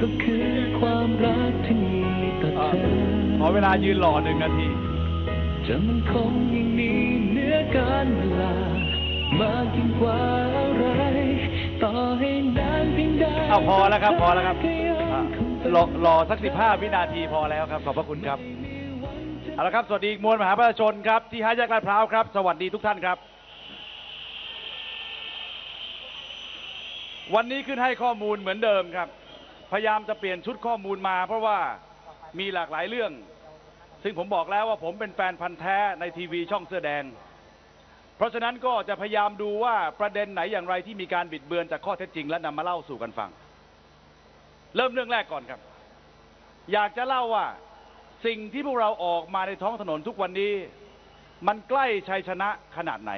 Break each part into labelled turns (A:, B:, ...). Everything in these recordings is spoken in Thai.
A: ก็คือความรักที่มีต่อ
B: อะ
A: เธอ
B: ขอเวลายืนรอหนึ่งนาที
A: จะมันคงยังมีเหนื้อการเวลา มากยิ่งกว่าอะไร ต่อให้นานเพียงใด
B: เอาพอแล้วครับพอแล้วครับ
A: ก็ยัง
B: อะ
A: คงเป็น
B: รอรอสักสิบห้าวินาทีพอแล้วครับขอบพระคุณครับเอาละครับ สวัสดีมวลมหาประชาชนครับ ที่ห้าแยกลาดพร้าวครับ สวัสดีทุกท่านครับ วันนี้ขึ้นให้ข้อมูลเหมือนเดิมครับ พยายามจะเปลี่ยนชุดข้อมูลมา เพราะว่ามีหลากหลายเรื่อง ซึ่งผมบอกแล้วว่าผมเป็นแฟนพันธ์แท้ในทีวีช่องเสื้อแดง เพราะฉะนั้นก็จะพยายามดูว่าประเด็นไหนอย่างไรที่มีการบิดเบือนจากข้อเท็จจริง และนำมาเล่าสู่กันฟัง เริ่มเรื่องแรกก่อนครับ อยากจะเล่าว่าสิ่งที่พวกเราออกมาในท้องถนนทุกวันนี้ มันใกล้ชัยชนะขนาดไหน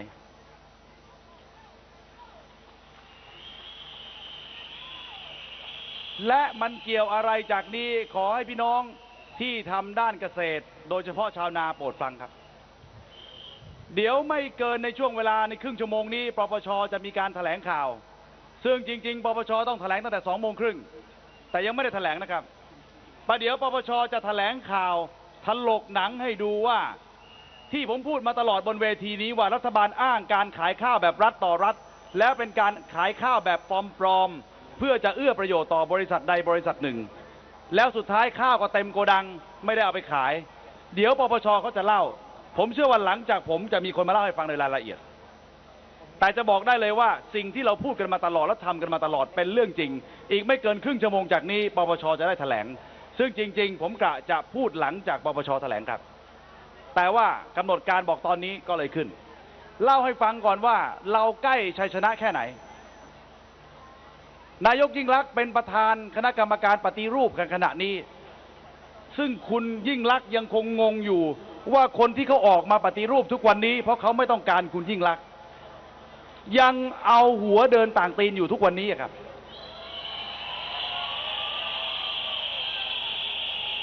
B: และมันเกี่ยวอะไรจากนี้ขอให้พี่น้องที่ทำด้านเกษตร โดยเฉพาะชาวนาโปรดฟังครับ เดี๋ยวไม่เกินในช่วงเวลาในครึ่งชั่วโมงนี้ปปชจะมีการแถลงข่าว ซึ่งจริง ๆ ปปชต้องแถลงตั้งแต่สองโมงครึ่งแต่ยังไม่ได้แถลงนะครับประเดี๋ยวปปชจะแถลงข่าวถลกหนังให้ดูว่า ที่ผมพูดมาตลอดบนเวทีนี้ว่ารัฐบาลอ้างการขายข้าวแบบรัฐต่อรัฐ แล้วเป็นการขายข้าวแบบปลอมๆ พื่อจะเอื้อประโยชน์ต่อบริษัทใดบริษัทหนึ่ง แล้วสุดท้ายข้าวก็เต็มโกดังไม่ได้เอาไปขาย เดี๋ยวปปชเขาจะเล่า ผมเชื่อว่าหลังจากผมจะมีคนมาเล่าให้ฟังในรายละเอียด แต่จะบอกได้เลยว่าสิ่งที่เราพูดกันมาตลอดและทำกันมาตลอดเป็นเรื่องจริง อีกไม่เกินครึ่งชั่วโมงจากนี้ปปชจะได้แถลง ซึ่งจริง ๆ ผมกะจะพูดหลังจากปปชแถลงครับ แต่ว่ากำหนดการบอกตอนนี้ก็เลยขึ้น เล่าให้ฟังก่อนว่าเราใกล้ชัยชนะแค่ไหน นายกยิ่งลักษณ์เป็นประธานคณะกรรมการปฏิรูปกันขณะนี้ ซึ่งคุณยิ่งลักษณ์ยังคงงงอยู่ ว่าคนที่เขาออกมาปฏิรูปทุกวันนี้ เพราะเขาไม่ต้องการคุณยิ่งลักษณ์ยังเอาหัวเดินต่างตีนอยู่ทุกวันนี้ครับ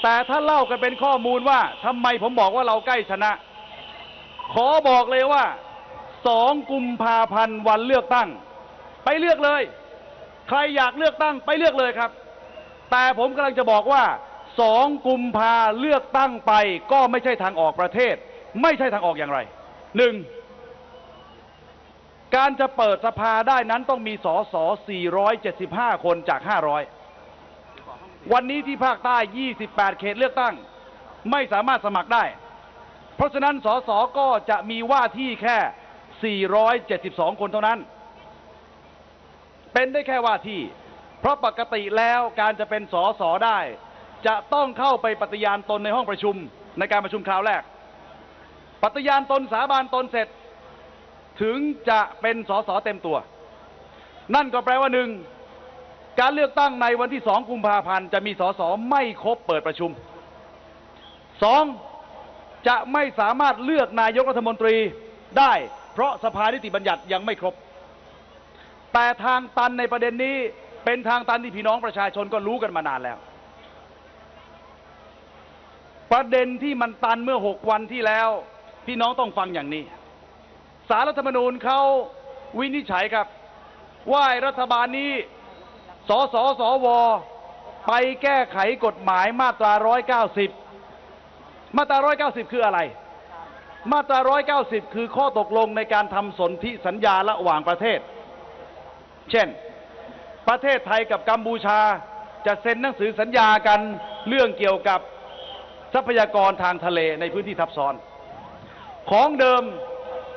B: แต่ถ้าเล่ากันเป็นข้อมูลว่าทำไมผมบอกว่าเราใกล้ชนะ ขอบอกเลยว่าสองกุมภาพันธ์วันเลือกตั้ง ไปเลือกเลย ใครอยากเลือกตั้งไปเลือกเลยครับ แต่ผมกำลังจะบอกว่าสองกุมภาเลือกตั้งไปก็ไม่ใช่ทางออกประเทศ ไม่ใช่ทางออกอย่างไรหนึ่งการจะเปิดสภาได้นั้นต้องมีสอสอ475 คนจาก 500 วันนี้ที่ภาคใต้ 28 เขตเลือกตั้ง ไม่สามารถสมัครได้ เพราะฉะนั้นสสก็จะมีว่าที่แค่ 472 คนเท่านั้น เป็นได้แค่ว่าที่ เพราะปกติแล้วการจะเป็นสอสอได้ จะต้องเข้าไปปฏิญาณตนในห้องประชุมในการประชุมคราวแรก ปฏิญาณตนสาบานตนเสร็จ ถึงจะเป็นสอสอเต็มตัว นั่นก็แปลว่าหนึ่งการเลือกตั้งในวันที่สองกุมภาพันธ์จะมีสสไม่ครบเปิดประชุมสองจะไม่สามารถเลือกนายกรัฐมนตรีได้ เพราะสภานิติบัญญัติยังไม่ครบ แต่ทางตันในประเด็นนี้เป็นทางตันที่พี่น้องประชาชนก็รู้กันมานานแล้ว ประเด็นที่มันตันเมื่อหกวันที่แล้ว พี่น้องต้องฟังอย่างนี้ สารรัฐธรรมนูญเขาวินิจฉัยครับ ว่ารัฐบาลนี้สสสว ไปแก้ไขกฎหมายมาตรา 190 มาตรา 190 คืออะไร มาตรา 190 คือข้อตกลงในการทำสนธิสัญญาระหว่างประเทศ เช่น ประเทศไทยกับกัมพูชาจะเซ็นหนังสือสัญญากันเรื่องเกี่ยวกับทรัพยากรทางทะเลในพื้นที่ทับซ้อน ของเดิม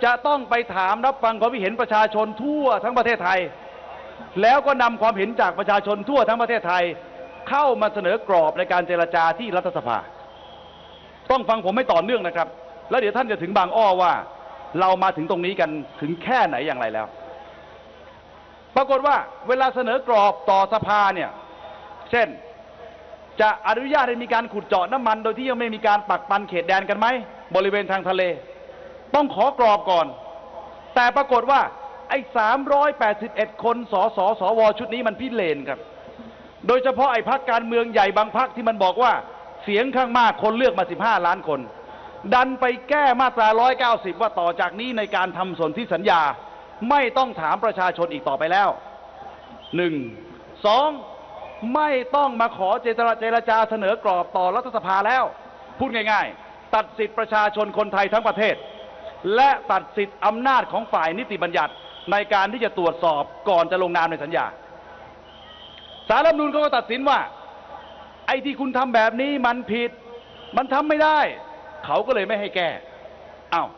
B: จะต้องไปถามรับฟังความเห็นประชาชนทั่วทั้งประเทศไทย แล้วก็นำความเห็นจากประชาชนทั่วทั้งประเทศไทย เข้ามาเสนอกรอบในการเจรจาที่รัฐสภา ต้องฟังผมไม่ต่อเนื่องนะครับ แล้วเดี๋ยวท่านจะถึงบางอ้อว่า เรามาถึงตรงนี้กันถึงแค่ไหนอย่างไรแล้ว ปรากฏว่าเวลาเสนอกรอบต่อสภาเนี่ย เช่น จะอนุญาตให้มีการขุดเจาะน้ำมัน โดยที่ยังไม่มีการปักปันเขตแดนกันไหม บริเวณทางทะเล ต้องขอกรอบก่อน แต่ปรากฏว่า ไอ้ 381 คนสสสวชุดนี้มันพิเรนครับ โดยเฉพาะไอ้พักการเมืองใหญ่บางพักที่มันบอกว่าเสียงข้างมากคนเลือกมา 15 ล้านคน ดันไปแก้มาตรา 190 ว่าต่อจากนี้ในการทำสนธิสัญญา ไม่ต้องถามประชาชนอีกต่อไปแล้วหนึ่งสองไม่ต้องมาขอเจรจาเจรจาเสนอกรอบต่อรัฐสภาแล้ว พูดง่าย ๆ ตัดสิทธิประชาชนคนไทยทั้งประเทศ และตัดสิทธิอำนาจของฝ่ายนิติบัญญัติในการที่จะตรวจสอบก่อนจะลงนามในสัญญาสารรัฐมนูลเขาก็ตัดสินว่า ไอ้ที่คุณทำแบบนี้มันผิด มันทำไม่ได้ เขาก็เลยไม่ให้แก้อ้าว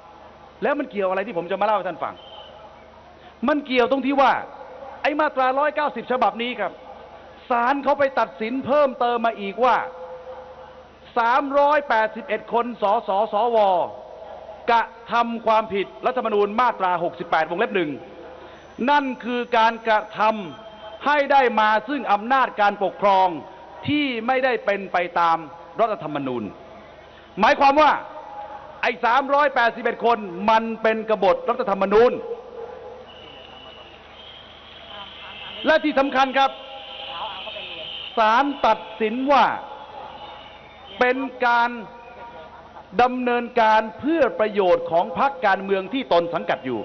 B: แล้วมันเกี่ยวอะไรที่ผมจะมาเล่าให้ท่านฟัง มันเกี่ยวตรงที่ว่า ไอ้มาตรา 190 ฉบับนี้ครับศาลเขาไปตัดสินเพิ่มเติมมาอีกว่า 381 คนสสสวกระทำความผิดรัฐธรรมนูญมาตรา 68 วงเล็บหนึ่งนั่นคือการกระทำให้ได้มาซึ่งอำนาจการปกครองที่ไม่ได้เป็นไปตามรัฐธรรมนูญ หมายความว่าไอ้ 381 คนมันเป็นกบฏรัฐธรรมนูญ และที่สำคัญครับศาลตัดสินว่าเป็นการดำเนินการเพื่อประโยชน์ของพรรคการเมืองที่ตนสังกัดอยู่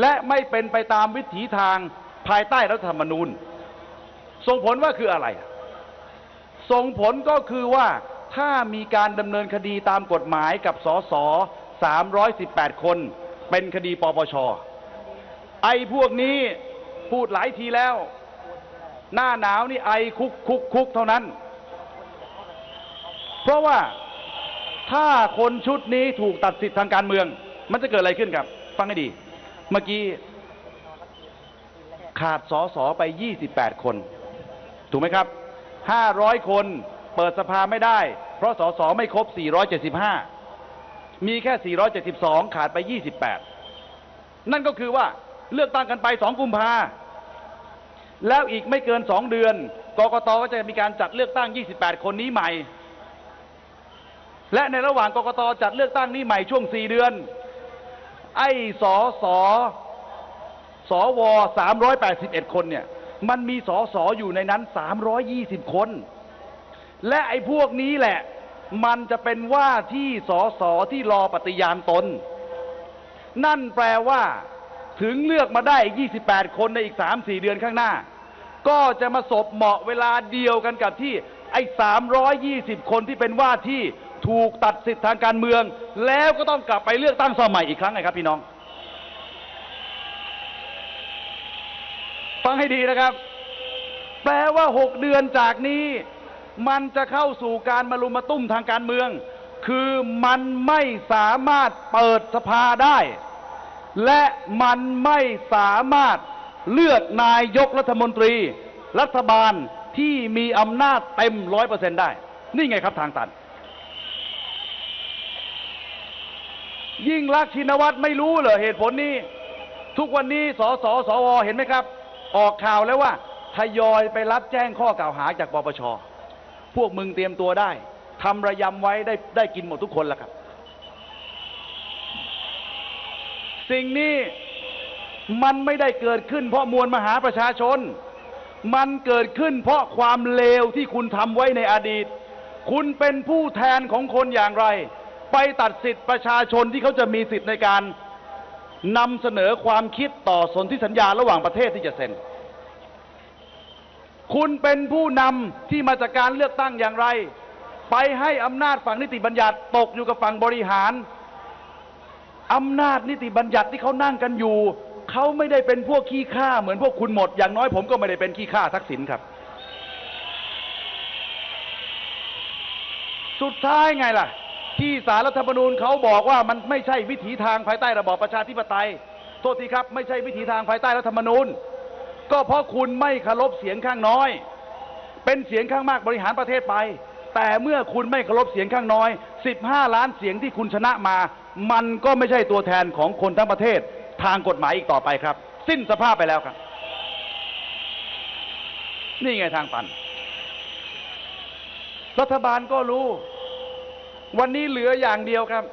B: และไม่เป็นไปตามวิถีทางภายใต้รัฐธรรมนูญ ส่งผลว่าคืออะไร ส่งผลก็คือว่าถ้ามีการดำเนินคดีตามกฎหมายกับสส318 คน เป็นคดีปปช ไอ้พวกนี้ พูดหลายทีแล้ว หน้าหนาวนี่ไอคุกคุกคุกเท่านั้น เพราะว่าถ้าคนชุดนี้ถูกตัดสิทธิ์ทางการเมือง มันจะเกิดอะไรขึ้นครับ ฟังให้ดี เมื่อกี้ขาดสอสอไป 28 คน ถูกไหมครับ 500 คนเปิดสภาไม่ได้ เพราะสอสอไม่ครบ 475 มีแค่ 472 ขาดไป 28 นั่นก็คือว่าเลือกตั้งกันไป 2 กุมภา แล้วอีกไม่เกิน2เดือน กกตก็จะมีการจัดเลือกตั้ง 28 คนนี้ใหม่ และในระหว่างกกตจัดเลือกตั้งนี้ใหม่ช่วง 4 เดือน ไอ้สอสอสอว381 คนเนี่ย มันมีสอสออยู่ในนั้น 320 คน และไอ้พวกนี้แหละ มันจะเป็นว่าที่สอสอที่รอปฏิญาณตน นั่นแปลว่า ถึงเลือกมาได้อีก 28 คนในอีก 3-4 เดือนข้างหน้า ก็จะมาสบเหมาะเวลาเดียวกันกับที่ไอ้ 320 คนที่เป็นว่าที่ถูกตัดสิทธิทางการเมือง แล้วก็ต้องกลับไปเลือกตั้งซ่อมใหม่อีกครั้งไงครับพี่น้อง ฟังให้ดีนะครับ แปลว่า 6 เดือนจากนี้ มันจะเข้าสู่การมารุมมาตุ้มทางการเมือง คือมันไม่สามารถเปิดสภาได้ และมันไม่สามารถเลือกนายกรัฐมนตรี รัฐบาลที่มีอำนาจเต็มร้อยเปอร์เซ็นได้ นี่ไงครับทางตัน ยิ่งรักชินวัตรไม่รู้เหรอเหตุผลนี้ ทุกวันนี้สสสวเห็นไหมครับ ออกข่าวแล้วว่าทยอยไปรับแจ้งข้อกล่าวหาจากปปช พวกมึงเตรียมตัวได้ทำระยำไว้ได้ได้กินหมดทุกคนแล้วครับ สิ่งนี้มันไม่ได้เกิดขึ้น เพราะมวลมหาประชาชน มันเกิดขึ้นเพราะความเลวที่คุณทำไว้ในอดีต คุณเป็นผู้แทนของคนอย่างไร ไปตัดสิทธิ์ประชาชนที่เขาจะมีสิทธิ์ในการนำเสนอความคิดต่อสนธิสัญญาระหว่างประเทศที่จะเซ็น คุณเป็นผู้นำที่มาจากการเลือกตั้งอย่างไร ไปให้อำนาจฝั่งนิติบัญญัติตกอยู่กับฝั่งบริหาร อำนาจนิติบัญญัติที่เขานั่งกันอยู่ เขาไม่ได้เป็นพวกขี้ข้าเหมือนพวกคุณหมด อย่างน้อยผมก็ไม่ได้เป็นขี้ข้าทักษิณครับ สุดท้ายไงล่ะ ที่สารรัฐธรรมนูญเขาบอกว่ามันไม่ใช่วิถีทางภายใต้ระบอบประชาธิปไตย โทษทีครับ ไม่ใช่วิถีทางภายใต้รัฐธรรมนูญ ก็เพราะคุณไม่เคารพเสียงข้างน้อย เป็นเสียงข้างมากบริหารประเทศไปแต่เมื่อคุณไม่เคารพเสียงข้างน้อย 15 ล้านเสียงที่คุณชนะมา มันก็ไม่ใช่ตัวแทนของคนทั้งประเทศทางกฎหมายอีกต่อไปครับ สิ้นสภาพไปแล้วครับ นี่ไงทางตัน รัฐบาลก็รู้ วันนี้เหลืออย่างเดียวครับ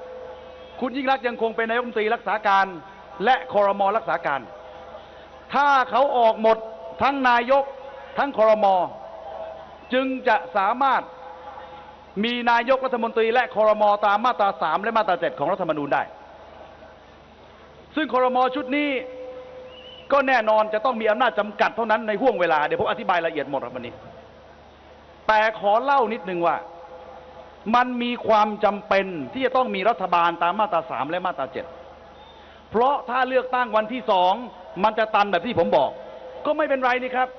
B: คุณยิ่งรักยังคงเป็นนายกรัฐมนตรีรักษาการ และคอรมอรักษาการ ถ้าเขาออกหมดทั้งนายกทั้งคอรมอจึงจะสามารถ มีนายกรัฐมนตรีและคอรมอตามมาตราสามและมาตราเจ็ดของรัฐธรรมนูญได้ ซึ่งคอรมอชุดนี้ก็แน่นอนจะต้องมีอำนาจจำกัดเท่านั้นในห่วงเวลา เดี๋ยวผมอธิบายละเอียดหมดครับวันนี้ แต่ขอเล่านิดนึงว่า มันมีความจำเป็นที่จะต้องมีรัฐบาลตามมาตราสามและมาตราเจ็ดเพราะถ้าเลือกตั้งวันที่สองมันจะตันแบบที่ผมบอก ก็ไม่เป็นไรนี่ครับ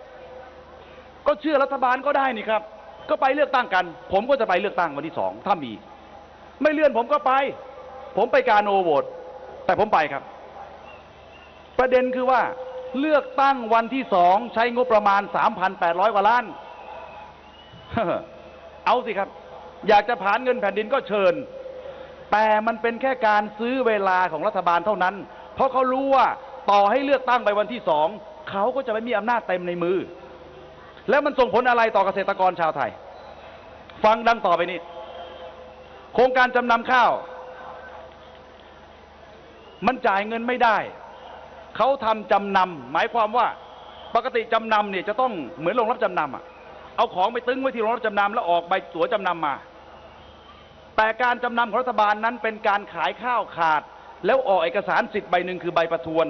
B: ก็เชื่อรัฐบาลก็ได้นี่ครับ ก็ไปเลือกตั้งกัน ผมก็จะไปเลือกตั้งวันที่สองถ้ามี ไม่เลื่อนผมก็ไป ผมไปการโอโหวตแต่ผมไปครับ ประเด็นคือว่าเลือกตั้งวันที่สองใช้งบประมาณ 3,800 กว่าล้าน เอาสิครับ อยากจะผ่านเงินแผ่นดินก็เชิญ แต่มันเป็นแค่การซื้อเวลาของรัฐบาลเท่านั้น เพราะเขารู้ว่าต่อให้เลือกตั้งไปวันที่สอง เขาก็จะไม่มีอำนาจเต็มในมือ แล้วมันส่งผลอะไรต่อเกษตรกรชาวไทย ฟังดังต่อไปนี้ โครงการจำนำข้าว มันจ่ายเงินไม่ได้ เขาทำจำนำหมายความว่าปกติจำนำเนี่ยจะต้องเหมือนโรงรับจำนำอะเอาของไปตึงไว้ที่โรงรับจำนำแล้วออกใบตั๋วจำนำมา แต่การจำนำของรัฐบาลนั้นเป็นการขายข้าวขาด แล้วออกเอกสารสิทธิ์ใบหนึ่งคือใบประทวน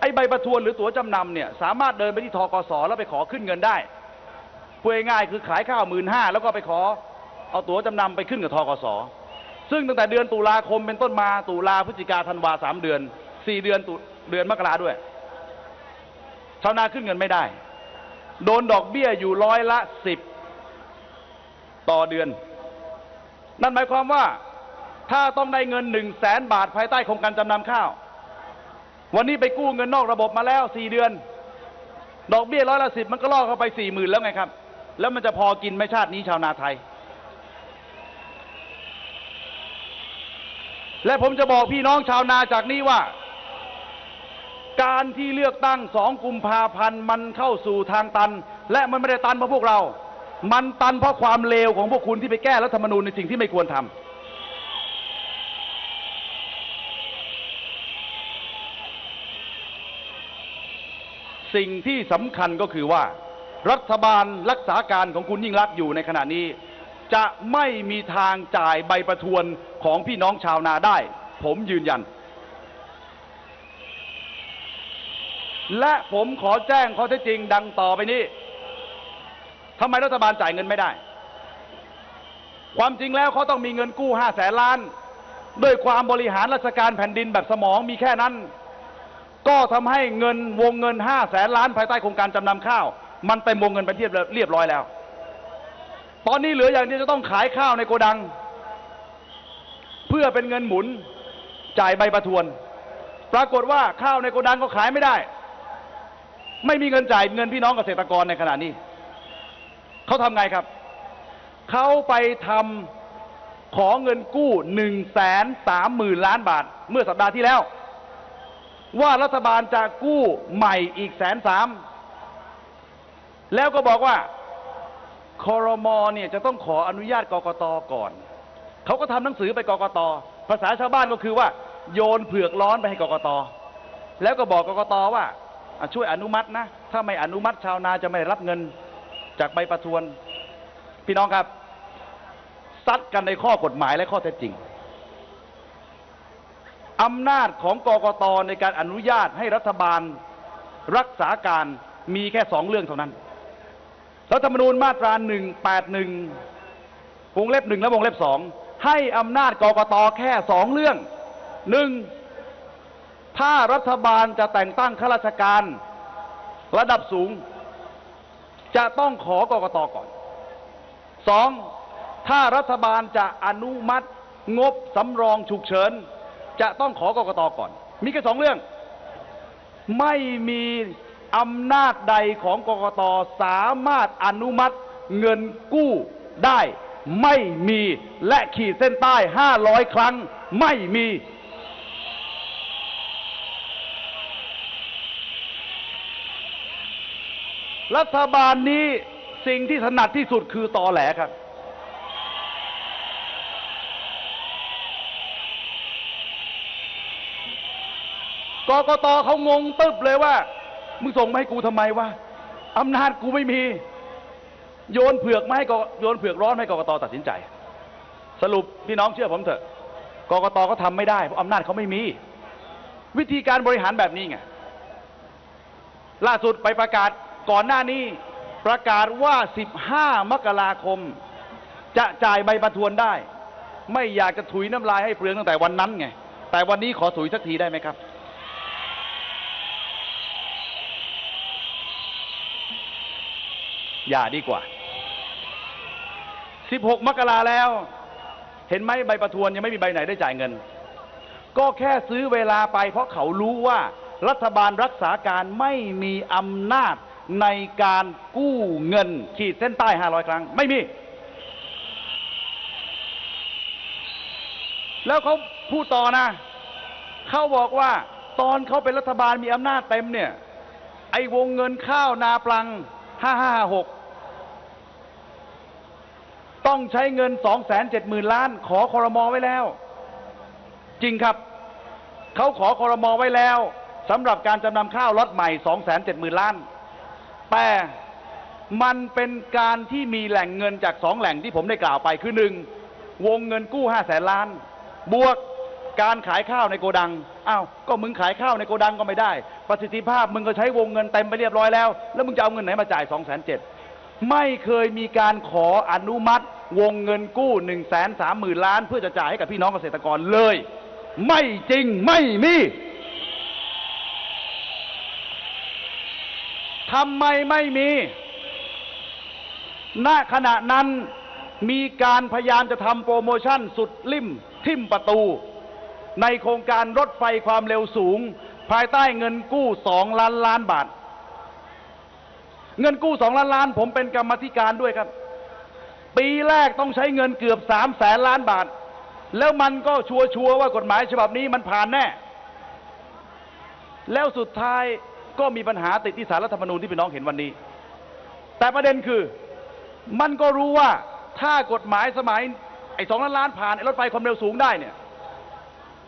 B: ไอ้ใบประทวนหรือตั๋วจำนำเนี่ยสามารถเดินไปที่ทกสแล้วไปขอขึ้นเงินได้พูดง่ายคือขายข้าวหมื่นห้าแล้วก็ไปขอเอาตั๋วจำนำไปขึ้นกับทกสซึ่งตั้งแต่เดือนตุลาคมเป็นต้นมาตุลาพฤศจิกาธันวาสามเดือนสี่เดือนตุเดือนมกราด้วยชาวนาขึ้นเงินไม่ได้ โดนดอกเบี้ยอยู่ร้อยละสิบต่อเดือน นั่นหมายความว่าถ้าต้องได้เงินหนึ่งแสนบาทภายใต้โครงการจำนำข้าว วันนี้ไปกู้เงินนอกระบบมาแล้วสี่เดือน ดอกเบี้ยร้อยละสิบมันก็ล่อเข้าไปสี่หมื่นแล้วไงครับ แล้วมันจะพอกินไหม่ชาตินี้ชาวนาไทย และผมจะบอกพี่น้องชาวนาจากนี้ว่า การที่เลือกตั้งสองกุมภาพันธ์มันเข้าสู่ทางตัน และมันไม่ได้ตันเพราะพวกเรา มันตันเพราะความเลวของพวกคุณที่ไปแก้รัฐธรรมนูญในสิ่งที่ไม่ควรทำ สิ่งที่สำคัญก็คือว่า รัฐบาลรักษาการของคุณยิ่งรักอยู่ในขณะนี้ จะไม่มีทางจ่ายใบประทวนของพี่น้องชาวนาได้ ผมยืนยัน และผมขอแจ้งข้อเท็จจริงดังต่อไปนี้ทำไมรัฐบาลจ่ายเงินไม่ได้ ความจริงแล้วเขาต้องมีเงินกู้ห้าแสนล้าน ด้วยความบริหารราชการแผ่นดินแบบสมองมีแค่นั้น ก็ทำให้เงินวงเงินห้าแสนล้านภายใต้โครงการจำนำข้าว มันเต็มวงเงินไปเทียบเรียบร้อยแล้ว ตอนนี้เหลืออย่างที่จะต้องขายข้าวในโกดัง เพื่อเป็นเงินหมุนจ่ายใบประทวน ปรากฏว่าข้าวในโกดังก็ขายไม่ได้ ไม่มีเงินจ่ายเงินพี่น้องเกษตรกรในขณะนี้ เขาทำไงครับ เขาไปทำขอเงินกู้หนึ่งแสนสามหมื่นล้านบาท เมื่อสัปดาห์ที่แล้ว ว่ารัฐบาลจะกู้ใหม่อีกแสนสามแล้วก็บอกว่าคอรมอเนี่ยจะต้องขออนุญาตกกตก่อน เขาก็ทำหนังสือไปกกต ภาษาชาวบ้านก็คือว่า โยนเผือกร้อนไปให้กกต แล้วก็บอกกกตว่า ช่วยอนุมัตินะ ถ้าไม่อนุมัติชาวนาจะไม่รับเงินจากใบประทวน พี่น้องครับซัดกันในข้อกฎหมายและข้อเท็จจริง อำนาจของกกตในการอนุญาตให้รัฐบาลรักษาการมีแค่สองเรื่องเท่านั้น รัฐธรรมนูญมาตรา 181 วงเล็บหนึ่งและวงเล็บสองให้อำนาจกกตแค่สองเรื่องหนึ่งถ้ารัฐบาลจะแต่งตั้งข้าราชการระดับสูง จะต้องขอกกตก่อนสองถ้ารัฐบาลจะอนุมัติงบสำรองฉุกเฉิน จะต้องขอกกตก่อน มีแค่สองเรื่อง ไม่มีอำนาจใดของกกตสามารถอนุมัติเงินกู้ได้ ไม่มีและขีดเส้นใต้500ครั้ง ไม่มี รัฐบาลนี้สิ่งที่ถนัดที่สุดคือตอแหลครับ กกตเขางงตึบเลยว่า มึงส่งมาให้กูทำไมวะอำนาจกูไม่มี โยนเผือกมาให้กโยนเผือกร้อนให้กกตตัดสินใจ สรุปพี่น้องเชื่อผมเถอะกกตก็ทำไม่ได้เพราะอำนาจเขาไม่มี วิธีการบริหารแบบนี้ไงล่าสุดไปประกาศก่อนหน้านี้ ประกาศว่า 15 มกราคม จะจ่ายใบประทวนได้ ไม่อยากจะถุยน้ำลายให้เปลืองตั้งแต่วันนั้นไง แต่วันนี้ขอถุยสักทีได้ไหมครับ อย่าดีกว่า 16 มกราแล้ว เห็นไหมใบประทวนยังไม่มีใบไหนได้จ่ายเงิน ก็แค่ซื้อเวลาไป เพราะเขารู้ว่ารัฐบาลรักษาการไม่มีอำนาจในการกู้เงิน ขีดเส้นใต้ 500 ครั้ง ไม่มี แล้วเขาพูดต่อนะ เขาบอกว่าตอนเขาเป็นรัฐบาลมีอำนาจเต็มเนี่ย ไอ้วงเงินข้าวนาปลัง 5556 ต้องใช้เงิน 270,000 ล้าน ขอคอรมอไว้แล้ว จริงครับ เขาขอคอรมอไว้แล้วสำหรับการจำนำข้าวล็อตใหม่ 270,000 ล้าน แต่มันเป็นการที่มีแหล่งเงินจากสองแหล่งที่ผมได้กล่าวไปคือหนึ่งวงเงินกู้5แสนล้าน บวกการขายข้าวในโกดังอ้าวก็มึงขายข้าวในโกดังก็ไม่ได้ ประสิทธิภาพมึงก็ใช้วงเงินเต็มไปเรียบร้อยแล้ว แล้วมึงจะเอาเงินไหนมาจ่าย2 7 0 0 0ไม่เคยมีการขออนุมัติ วงเงินกู้1 3 0 0 0 0ล้าน เพื่อจะจ่ายให้กับพี่น้องเกษตรกรเลย ไม่จริงไม่มีทำไมไม่มี ณ ขณะนั้นมีการพยายามจะทำโปรโมชั่นสุดลิ่มทิ่มประตู ในโครงการรถไฟความเร็วสูง ภายใต้เงินกู้สองล้านล้านบาท เงินกู้สองล้านล้าน ผมเป็นกรรมธิการด้วยครับ ปีแรกต้องใช้เงินเกือบสามแสนล้านบาท แล้วมันก็ชัวร์ๆว่ากฎหมายฉบับนี้มันผ่านแน่ แล้วสุดท้ายก็มีปัญหาติดที่สารรัฐธรรมนูญที่พี่น้องเห็นวันนี้ แต่ประเด็นคือมันก็รู้ว่าถ้ากฎหมายสมัยไอ้สองล้านล้านผ่านไอ้รถไฟความเร็วสูงได้เนี่ย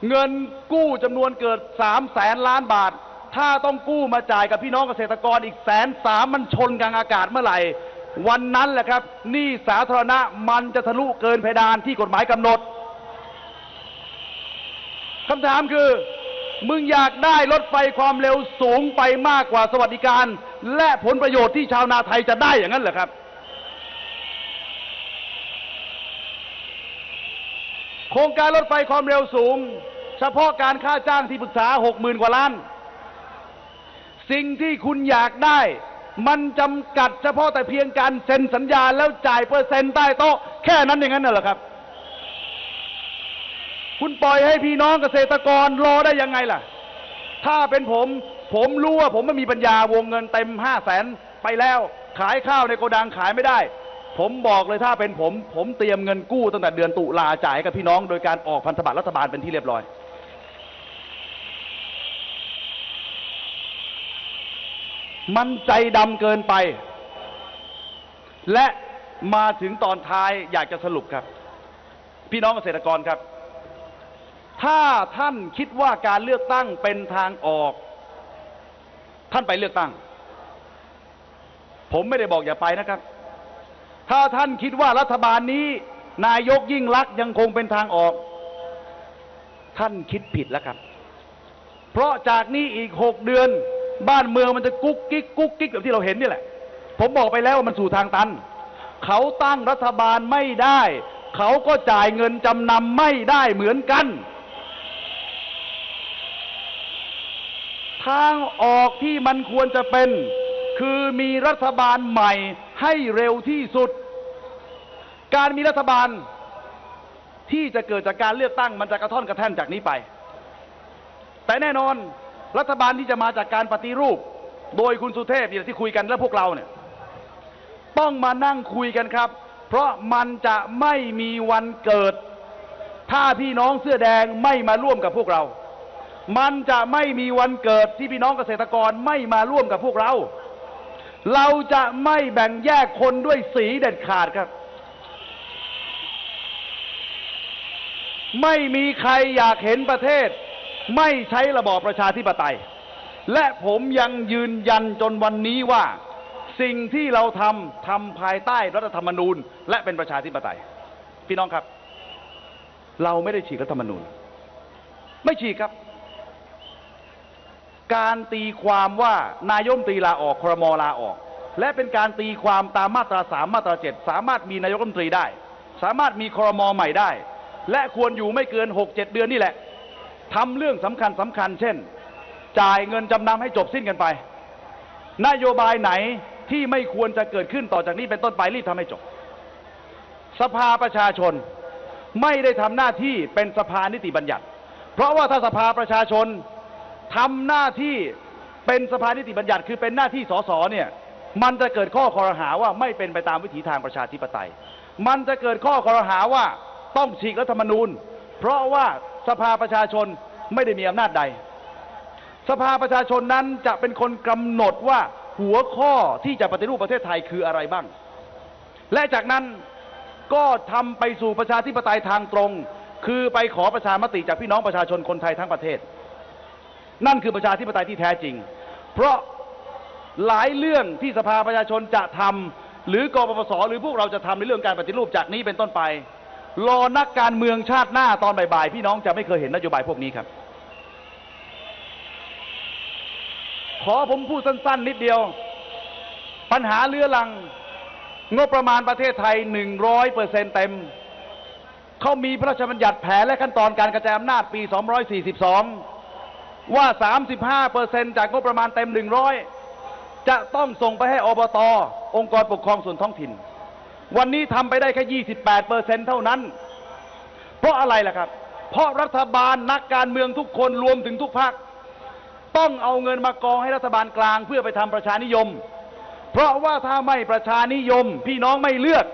B: เงินกู้จำนวนเกิดสามแสนล้านบาท ถ้าต้องกู้มาจ่ายกับพี่น้องเกษตรกรอีกแสนสามมันชนกลางอากาศเมื่อไหร่ วันนั้นแหละครับหนี่สาธารณะมันจะทะลุเกินเพดานที่กฎหมายกำหนดคำถามคือ มึงอยากได้รถไฟความเร็วสูงไปมากกว่าสวัสดิการ และผลประโยชน์ที่ชาวนาไทยจะได้อย่างนั้นเหรอครับ โครงการรถไฟความเร็วสูง เฉพาะการค่าจ้างที่ปรึกษาหกหมื่นกว่าล้าน สิ่งที่คุณอยากได้ มันจำกัดเฉพาะแต่เพียงการเซ็นสัญญาแล้วจ่ายเปอร์เซ็นต์ใต้โต๊ะแค่นั้นอย่างนั้นน่ะเหรอครับ คุณปล่อยให้พี่น้องเกษตรกรรอได้ยังไงล่ะ ถ้าเป็นผม ผมรู้ว่าผมไม่มีปัญญาวงเงินเต็มห้าแสนไปแล้ว ขายข้าวในโกดังขายไม่ได้ ผมบอกเลยถ้าเป็นผม ผมเตรียมเงินกู้ตั้งแต่เดือนตุลาจ่ายให้กับพี่น้องโดยการออกพันธบัตรรัฐบาลเป็นที่เรียบร้อย มันใจดำเกินไป และมาถึงตอนท้ายอยากจะสรุปครับ พี่น้องเกษตรกรครับ ถ้าท่านคิดว่าการเลือกตั้งเป็นทางออก ท่านไปเลือกตั้ง ผมไม่ได้บอกอย่าไปนะครับ ถ้าท่านคิดว่ารัฐบาลนี้ นายกยิ่งลักษณ์ยังคงเป็นทางออก ท่านคิดผิดแล้วครับ เพราะจากนี้อีกหกเดือน บ้านเมืองมันจะกุ๊กกิ๊กกุ๊กกิ๊กแบบที่เราเห็นนี่แหละ ผมบอกไปแล้วว่ามันสู่ทางตัน เขาตั้งรัฐบาลไม่ได้ เขาก็จ่ายเงินจำนำไม่ได้เหมือนกัน ทางออกที่มันควรจะเป็น คือมีรัฐบาลใหม่ให้เร็วที่สุด การมีรัฐบาลที่จะเกิดจากการเลือกตั้งมันจะกระท่อนกระแท่นจากนี้ไป แต่แน่นอน รัฐบาลที่จะมาจากการปฏิรูป โดยคุณสุเทพอย่างที่คุยกันและพวกเราเนี่ยต้องมานั่งคุยกันครับ เพราะมันจะไม่มีวันเกิด ถ้าพี่น้องเสื้อแดงไม่มาร่วมกับพวกเรา มันจะไม่มีวันเกิดที่พี่น้องเกษตรกรไม่มาร่วมกับพวกเรา เราจะไม่แบ่งแยกคนด้วยสีเด็ดขาดครับ ไม่มีใครอยากเห็นประเทศ ไม่ใช้ระบอบประชาธิปไตย และผมยังยืนยันจนวันนี้ว่า สิ่งที่เราทำทำภายใต้รัฐธรรมนูญ และเป็นประชาธิปไตย พี่น้องครับ เราไม่ได้ฉีกรัฐธรรมนูญ ไม่ฉีกครับ การตีความว่านายกรัฐมตีลาออกครมลาออก และเป็นการตีความตามมาตราสามมาตราเจ็ดสามารถมีนายกรัฐมนตรีได้ สามารถมีครมใหม่ได้ และควรอยู่ไม่เกินหกเจ็ดเดือนนี่แหละ ทำเรื่องสำคัญสำคัญ เช่น จ่ายเงินจำนำให้จบสิ้นกันไป นโยบายไหนที่ไม่ควรจะเกิดขึ้นต่อจากนี้เป็นต้นไปรีบทำให้จบ สภาประชาชนไม่ได้ทำหน้าที่เป็นสภานิติบัญญัติ เพราะว่าถ้าสภาประชาชนทำหน้าที่เป็นสภานิติบัญญัติ คือเป็นหน้าที่สสเนี่ยมันจะเกิดข้อคอรหาว่าไม่เป็นไปตามวิถีทางประชาธิปไตย มันจะเกิดข้อคอรหาว่าต้องฉีกรัฐธรรมนูญ เพราะว่า สภาประชาชนไม่ได้มีอำนาจใด สภาประชาชนนั้นจะเป็นคนกำหนดว่าหัวข้อที่จะปฏิรูปประเทศไทยคืออะไรบ้าง และจากนั้นก็ทำไปสู่ประชาธิปไตยทางตรง คือไปขอประชามติจากพี่น้องประชาชนคนไทยทั้งประเทศ นั่นคือประชาธิปไตยที่แท้จริง เพราะหลายเรื่องที่สภาประชาชนจะทำหรือกปปสหรือพวกเราจะทำในเรื่องการปฏิรูปจากนี้เป็นต้นไป รอนักการเมืองชาติหน้าตอนบ่ายๆพี่น้องจะไม่เคยเห็นนโยบายพวกนี้ครับ ขอผมพูดสั้น ๆ นิดเดียว ปัญหาเรื้อรัง งบประมาณประเทศไทย 100เปอร์เซ็นต์เต็ม เขามีพระราชบัญญัติแผนและขั้นตอนการกระจายอำนาจปี 242 ว่า 35เปอร์เซ็นจากงบประมาณเต็ม 100 จะต้องส่งไปให้อบต องค์กรปกครองส่วนท้องถิ่น วันนี้ทำไปได้แค่ 28เปอร์เซ็นต์เท่านั้น เพราะอะไรล่ะครับ เพราะรัฐบาลนักการเมืองทุกคนรวมถึงทุกพรรคต้องเอาเงินมากองให้รัฐบาลกลางเพื่อไปทำประชานิยม เพราะว่าถ้าไม่ประชานิยม พี่น้องไม่เลือก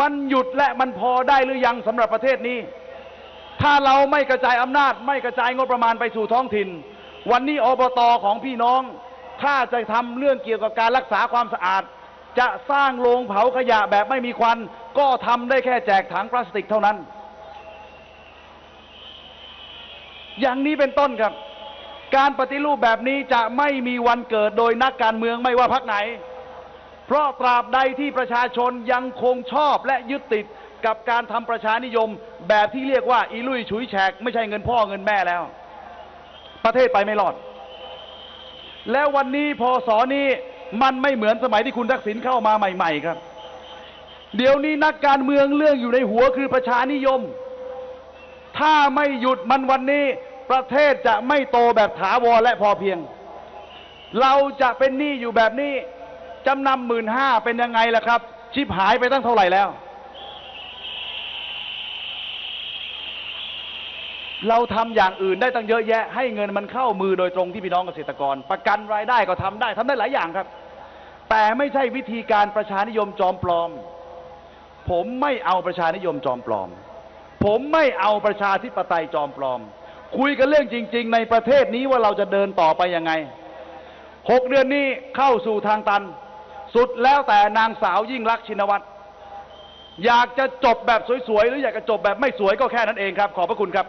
B: มันหยุดและมันพอได้หรือยังสำหรับประเทศนี้ ถ้าเราไม่กระจายอำนาจ ไม่กระจายงบประมาณไปสู่ท้องถิ่น วันนี้อบตของพี่น้อง ถ้าจะทำเรื่องเกี่ยวกับการรักษาความสะอาด จะสร้างโรงเผาขยะแบบไม่มีควัน ก็ทำได้แค่แจกถังพลาสติกเท่านั้น อย่างนี้เป็นต้นครับ การปฏิรูปแบบนี้จะไม่มีวันเกิดโดยนักการเมืองไม่ว่าพรรคไหน เพราะตราบใดที่ประชาชนยังคงชอบและยึดติดกับการทำประชานิยม แบบที่เรียกว่าอีลุยฉุยแฉกไม่ใช่เงินพ่อเงินแม่แล้ว ประเทศไปไม่รอด แล้ววันนี้พอสอนี้ มันไม่เหมือนสมัยที่คุณทักษิณเข้ามาใหม่ ๆ ครับ เดี๋ยวนี้นักการเมืองเรื่องอยู่ในหัวคือประชานิยม ถ้าไม่หยุดมันวันนี้ ประเทศจะไม่โตแบบถาวรและพอเพียง เราจะเป็นหนี้อยู่แบบนี้จำนำหมื่นห้าเป็นยังไงล่ะครับ ชิบหายไปตั้งเท่าไหร่แล้ว เราทำอย่างอื่นได้ตั้งเยอะแยะ ให้เงินมันเข้ามือโดยตรงที่พี่น้องเกษตรกร ประกันรายได้ก็ทำได้ทำได้หลายอย่างครับ แต่ไม่ใช่วิธีการประชานิยมจอมปลอม ผมไม่เอาประชานิยมจอมปลอม ผมไม่เอาประชาธิปไตยจอมปลอม คุยกันเรื่องจริง ๆ ในประเทศนี้ว่าเราจะเดินต่อไปยังไงหกเดือนนี้เข้าสู่ทางตัน สุดแล้วแต่นางสาวยิ่งรักชินวัตรอยากจะจบแบบสวยๆ หรืออยากจะจบแบบไม่สวยก็แค่นั้นเองครับ ขอบพระคุณครับ